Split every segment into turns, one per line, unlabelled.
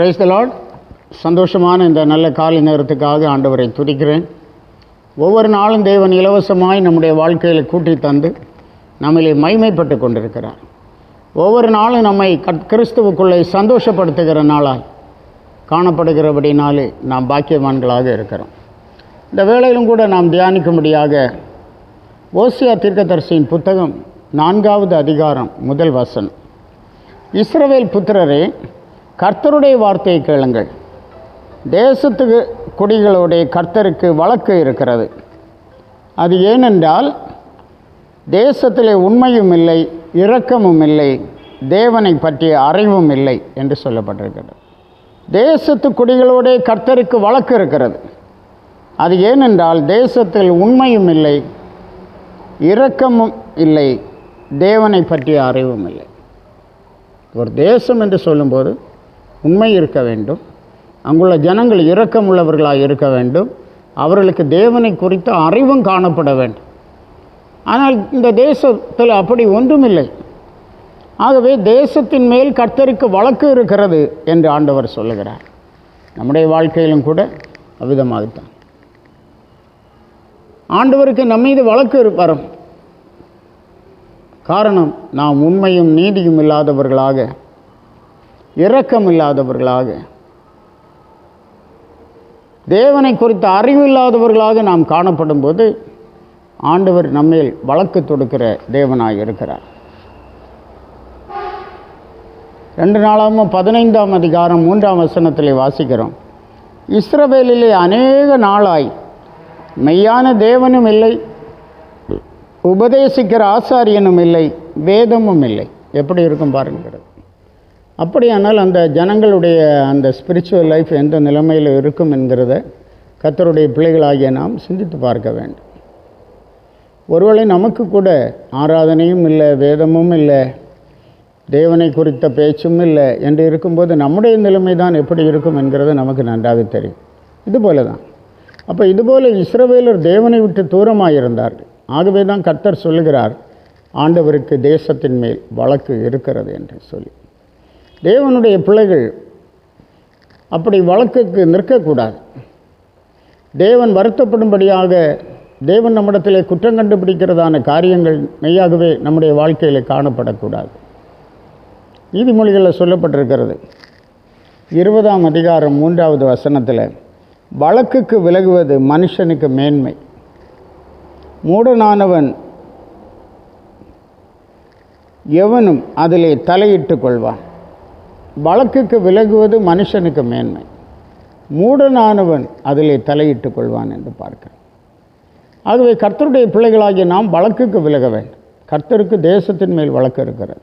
Praise the Lord சந்தோஷமான இந்த நல்ல காலை நேரத்துக்காக ஆண்டவரை துதிக்கிறேன். ஒவ்வொரு நாளும் தேவன் இலவசமாய் நம்முடைய வாழ்க்கையில் கூட்டி தந்து நம்மளை மைமைப்பட்டு கொண்டிருக்கிறார். ஒவ்வொரு நாளும் நம்மை கிறிஸ்துவுக்குள்ளே சந்தோஷப்படுத்துகிற நாளாய் காணப்படுகிறபடினாலே நாம் பாக்கியவான்களாக இருக்கிறோம். இந்த வேளையிலும் கூட நாம் தியானிக்கும்படியாக ஓசியா தீர்க்கதரிசியின் புத்தகம் நான்காவது அதிகாரம் முதல் வசனம். இஸ்ரவேல் புத்திரரே கர்த்தருடைய வார்த்தையை கேளுங்கள். தேசத்துக்கு குடிகளுடைய கர்த்தருக்கு வழக்கு இருக்கிறது. அது ஏனென்றால் தேசத்திலே உண்மையும் இல்லை இரக்கமும் இல்லை தேவனை பற்றிய அறிவும் இல்லை என்று சொல்லப்பட்டிருக்கிறது. தேசத்து குடிகளோடைய கர்த்தருக்கு வழக்கு இருக்கிறது. அது ஏனென்றால் தேசத்தில் உண்மையும் இல்லை இரக்கமும் இல்லை தேவனை பற்றிய அறிவும் இல்லை. ஒரு தேசம் என்று சொல்லும்போது உண்மை இருக்க வேண்டும். அங்குள்ள ஜனங்கள் இரக்கமுள்ளவர்களாக இருக்க வேண்டும். அவர்களுக்கு தேவனை குறித்த அறிவும் காணப்பட வேண்டும். ஆனால் இந்த தேசத்தில் அப்படி ஒன்றுமில்லை. ஆகவே தேசத்தின் மேல் கர்த்தருக்கு வழக்கு இருக்கிறது என்று ஆண்டவர் சொல்லுகிறார். நம்முடைய வாழ்க்கையிலும் கூட அவ்விதமாகத்தான். ஆண்டவருக்கு நம்ம மீது வழக்கு வரும். காரணம் நாம் உண்மையும் நீதியும் இல்லாதவர்களாக இரக்கம் இல்லாதவர்களாக தேவனை குறித்த அறிவு இல்லாதவர்களாக நாம் காணப்படும் போது ஆண்டவர் நம்மேல் வழக்கு தொடுக்கிற தேவனாய் இருக்கிறார். ரெண்டு நாளாகவும் பதினைந்தாம் அதிகாரம் மூன்றாம் வசனத்தில் வாசிக்கிறோம். இஸ்ரவேலிலே அநேக நாளாய் மெய்யான தேவனும் இல்லை உபதேசிக்கிற ஆசாரியனும் இல்லை வேதமும் இல்லை. எப்படி இருக்கும் பாருங்கிறது அப்படியானால் அந்த ஜனங்களுடைய அந்த ஸ்பிரிச்சுவல் லைஃப் எந்த நிலைமையில் இருக்கும் என்கிறத கர்த்தருடைய பிள்ளைகளாகிய நாம் சிந்தித்து பார்க்க வேண்டும். ஒருவேளை நமக்கு கூட ஆராதனையும் இல்லை வேதமும் இல்லை தேவனை குறித்த பேச்சும் இல்லை என்று இருக்கும்போது நம்முடைய நிலைமை தான் எப்படி இருக்கும் என்கிறது நமக்கு நன்றாக தெரியும். இதுபோல தான். அப்போ இதுபோல் இஸ்ரவேலர் தேவனை விட்டு தூரமாக இருந்தார்கள் ஆகவே தான் கர்த்தர் சொல்லுகிறார் ஆண்டவருக்கு தேசத்தின் மேல் வழக்கு இருக்கிறது என்று சொல்லி. தேவனுடைய பிள்ளைகள் அப்படி வழக்குக்கு நிற்கக்கூடாது. தேவன் வருத்தப்படும்படியாக தேவன் நம்மிடத்தில் குற்றம் கண்டுபிடிக்கிறதான காரியங்கள் மெய்யாகவே நம்முடைய வாழ்க்கையில் காணப்படக்கூடாது. நீதிமொழிகளில் சொல்லப்பட்டிருக்கிறது. இருபதாம் அதிகாரம் மூன்றாவது வசனத்தில் வழக்குக்கு விலகுவது மனுஷனுக்கு மேன்மை. மூடனானவன் எவனும் அதிலே தலையிட்டு கொள்வான். வழக்குக்கு விலகுவது மனுஷனுக்கு மேன்மை. மூடனானவன் அதிலே தலையிட்டு கொள்வான் என்று பார்க்கிறேன். ஆகவே கர்த்தருடைய பிள்ளைகளாகிய நாம் வழக்குக்கு விலக வேண்டும். கர்த்தருக்கு தேசத்தின் மேல் வழக்கு இருக்கிறது.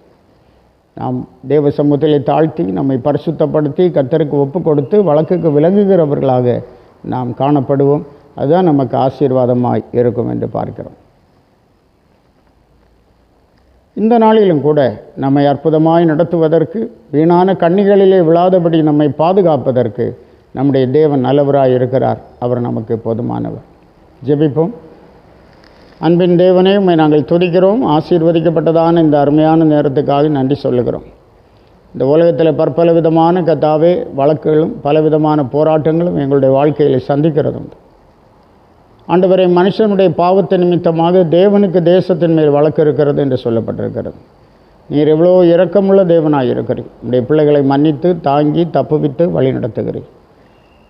நாம் தேவ சமூகத்திலே தாழ்த்தி நம்மை பரிசுத்தப்படுத்தி கர்த்தருக்கு ஒப்பு கொடுத்து வழக்குக்கு விலகுகிறவர்களாக நாம் காணப்படுவோம். அதுதான் நமக்கு ஆசீர்வாதமாய் இருக்கும் என்று பார்க்கிறோம். இந்த நாளிலும் கூட நம்மை அற்புதமாய் நடத்துவதற்கு வீணான கண்ணிகளிலே விழாதபடி நம்மை பாதுகாப்பதற்கு நம்முடைய தேவன் நல்லவராய் இருக்கிறார். அவர் நமக்கு போதுமானவர். ஜெபிப்போம். அன்பின் தேவனே உண்மை நாங்கள் துதிக்கிறோம். ஆசீர்வதிக்கப்பட்டதான இந்த அருமையான நேரத்துக்காக நன்றி சொல்லுகிறோம். இந்த உலகத்தில் பற்பல விதமான கத்தாவே வழக்குகளும் பலவிதமான போராட்டங்களும் எங்களுடைய வாழ்க்கையில் சந்திக்கிறது உண்டு ஆண்டவரை மனுஷனுடைய பாவத்தை நிமித்தமாக தேவனுக்கு தேசத்தின் மேல் வழக்கு இருக்கிறது என்று சொல்லப்பட்டிருக்கிறது. நீர் எவ்வளோ இரக்கமுள்ள தேவனாக இருக்கிறீர். உடைய பிள்ளைகளை மன்னித்து தாங்கி தப்புவித்து வழி நடத்துகிறீர்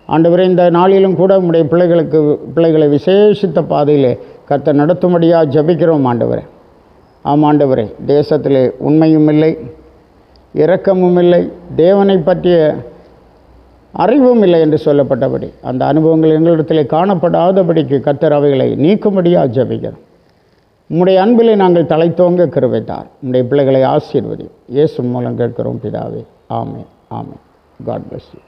ஆண்டவரை இந்த நாளிலும் கூட உடைய பிள்ளைகளுக்கு பிள்ளைகளை விசேஷித்த பாதையிலே கத்த நடத்தும்படியாக ஜபிக்கிறோம் ஆண்டவரே. ஆம் ஆண்டவரே தேசத்திலே உண்மையும் இல்லை இரக்கமும் இல்லை தேவனை பற்றிய அறிவும் இல்லை என்று சொல்லப்பட்டபடி அந்த அனுபவங்கள் எங்களிடத்தில் காணப்படாதபடிக்கு கத்தர் அவைகளை நீக்கும்படியாக ஜபிக்கிறோம். உம்முடைய அன்பிலே நாங்கள் தலைத்தோங்க கருவைத்தார் உம்முடைய பிள்ளைகளை ஆசீர்வதி இயேசு மூலம் கேட்கிறோம் பிதாவே. ஆமே ஆமே காட் பிளஸ் யூ